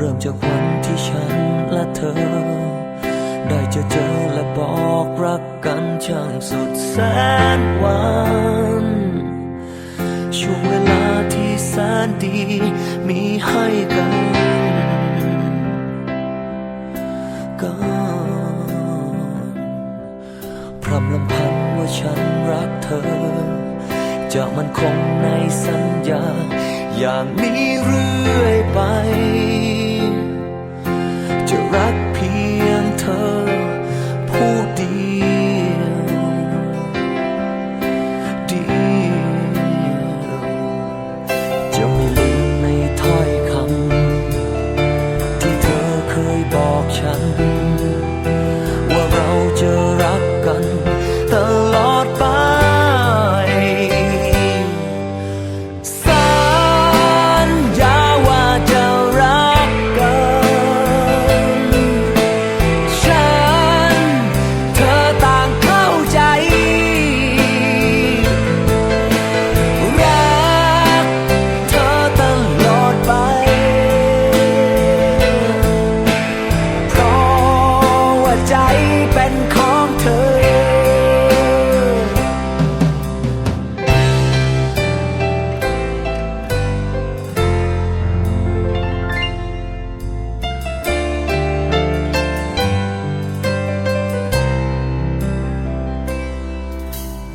เริ่มจากวันที่ฉันและเธอ ได้เจอเจอและบอกรักกันช่างสุดแสนหวานช่วงเวลาที่แสนดีมีให้กันก่อนพรำลำพันว่าฉันรักเธอ จะมันคงในสัญญา อย่างนี้เรื่อยไป บอกฉัน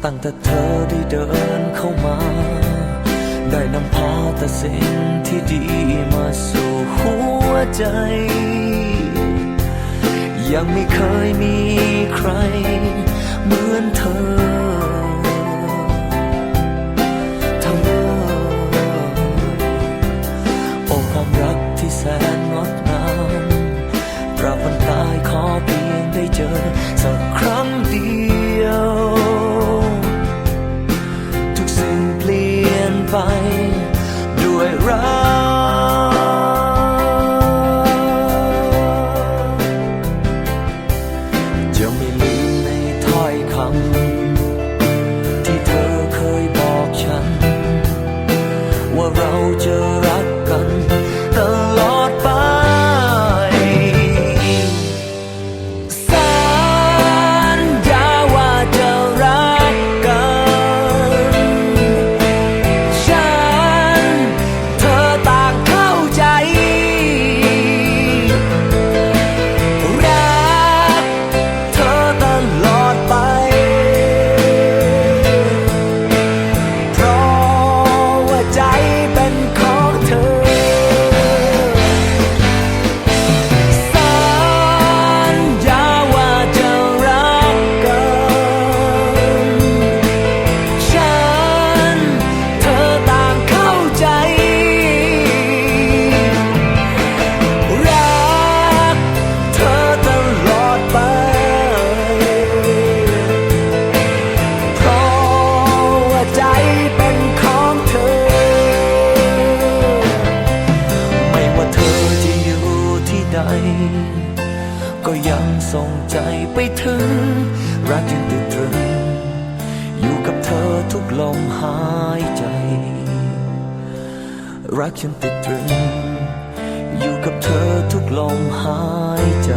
ตั้งแต่เธอได้เดินเข้ามา ได้นำพาแต่สิ่งที่ดีมาสู่หัวใจ ยังไม่เคยมีใคร เหมือนเธอเธอโอ้ความรักที่แสนงดงามตราบวันตายขอเพียงได้เจอสัก ไป ยังส่งใจไปถึง รักยังติดตรึง อยู่กับเธอทุกลมหายใจ รักยังติดตรึง อยู่กับเธอทุกลมหายใจ